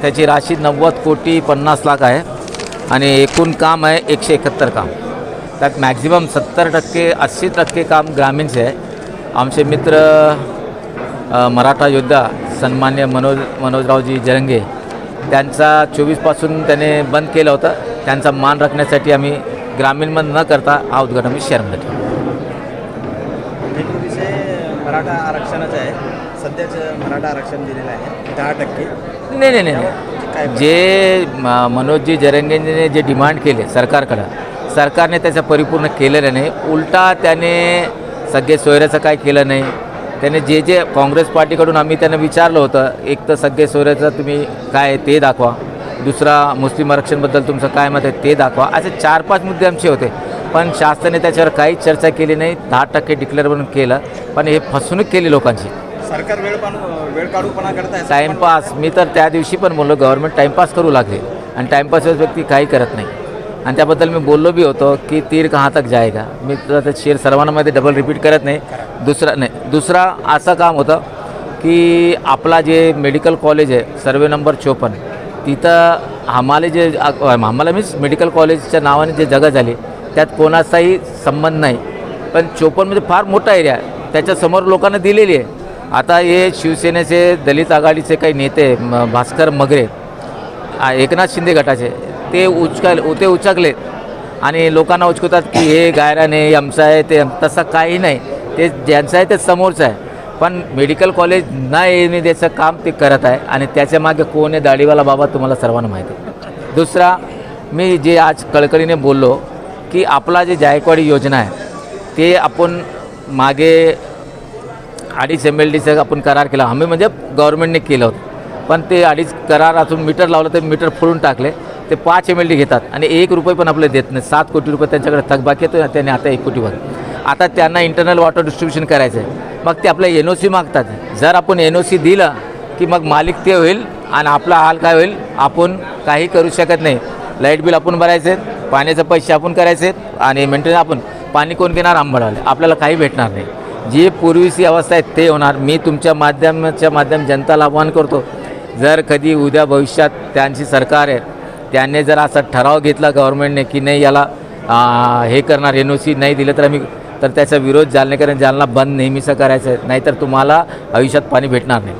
त्याची राशी नव्वद कोटी पन्नास लाख आहे आणि एकूण काम आहे एकशे एकाहत्तर काम. त्यात मॅक्झिमम सत्तर टक्के अस्सी टक्के काम ग्रामीणचे आहे. आमचे मित्र मराठा योद्धा सन्मान्य मनोज मनोजरावजी जरंगे त्यांचा चोवीसपासून त्याने बंद केलं होतं. त्यांचा मान राखण्यासाठी आम्ही ग्रामीणमध्ये न करता हा उद्घाटन आम्ही शहरमध्ये मराठा आरक्षणाचा आहे. सध्याचं मराठा आरक्षण दिलेलं आहे. दहा टक्के. नाही नाही नाही नाही. काय जे म- मनोजजी जरंगेंजीने जे डिमांड केले सरकारकडं सरकारने त्याचं परिपूर्ण केलेलं नाही. उलटा त्याने सगळे सोयऱ्याचं काय केलं नाही. त्याने जे जे काँग्रेस पार्टीकडून आम्ही त्यांना विचारलं होतं एक तर सगळे सोयऱ्याचं तुम्ही काय आहे ते दाखवा. दुसरा मुस्लिम आरक्षणबद्दल तुमचं काय मत आहे ते दाखवा. असे चार पाच मुद्दे आमचे होते. पण शासनाने त्याच्यावर काहीच चर्चा केली नाही. दहा टक्के डिक्लेअर म्हणून केलं. पण हे फसवणूक केली लोकांची. सरकार वेळ पाणू वेळ काढूपणा करताय टाईमपास मी तर त्या दिवशी पण बोललो गव्हर्नमेंट टाईमपास करू लागले. आणि टाईमपास व्यक्ती काही करत नाही. आणि त्याबद्दल मी बोललो बी होतो की तीर कहाँ तक जाएगा? मी तुला ते शेर सर्वांमध्ये डबल रिपीट करत नाही. दुसरा नाही. दुसरा असं काम होतं की आपला जे मेडिकल कॉलेज आहे सर्वे नंबर चोपन्न तिथं आम्हाला जे आम्हाला मीन्स मेडिकल कॉलेजच्या नावाने जे जगह झाली त्यात कोणाचाही संबंध नाही. पण चोपन्नमध्ये म्हणजे फार मोठा एरिया त्याच्यासमोर लोकांना दिलेली आहे. आता हे शिवसेनेचे दलित आघाडीचे काही नेते म- भास्कर मगरे एकनाथ शिंदे गटाचे ते उचकाल ते उचकलेत. आणि लोकांना उचकवतात की हे गायराने आमचं आहे ते तसं काही नाही. ते ज्यांचं आहे ते समोरचं आहे. पण मेडिकल कॉलेज न येणे द्यायचं काम ते करत आहे. आणि त्याच्यामागे कोण आहे? दाढीवाला बाबा तुम्हाला सर्वांना माहिती आहे. दुसरा मी जे आज कळकळीने बोललो की आपला जे जायकवाडी योजना आहे ते आपण मागे अडीच एम एल डीचं आपण करार केला. आम्ही म्हणजे गव्हर्नमेंटने केलं होतं. पण ते अडीच करार असून मीटर लावलं तर मीटर फोडून टाकले. ते पाच एम एल डी घेतात आणि एक रुपये पण आपले देत नाही. सात कोटी रुपये त्यांच्याकडे थकबाकी येतो त्यांनी आता एक कोटी भर आता त्यांना इंटरनल वॉटर डिस्ट्रीब्युशन करायचं आहे मग ते आपलं एन ओ सी मागतात. जर आपण एन ओ सी दिलं की मग मालिक ते होईल आणि आपला हाल काय होईल आपण काही करू शकत नाही. लाइट बिल आपण भरायचे पाण्याचे पैसे आपण करायचे आणि मेंटेन आपण पाणी कोण घेणार? आंबळाले. आपल्याला काही भेटणार नाही. जी पूर्वीची अवस्था आहे ते होणार. मी तुमच्या माध्यमाच्या माध्यम जनताला आव्हान करतो जर कधी उद्या भविष्यात त्यांची सरकार आहे त्यांनी जर असा ठराव घेतला गव्हर्नमेंटने की नाही याला हे करणार एन ओ सी नाही दिलं तर आम्ही तर त्याचा विरोध जालनेकरांनी जालना बंद नेहमीचं करायचं आहे. नाहीतर तुम्हाला आयुष्यात पाणी भेटणार नाही.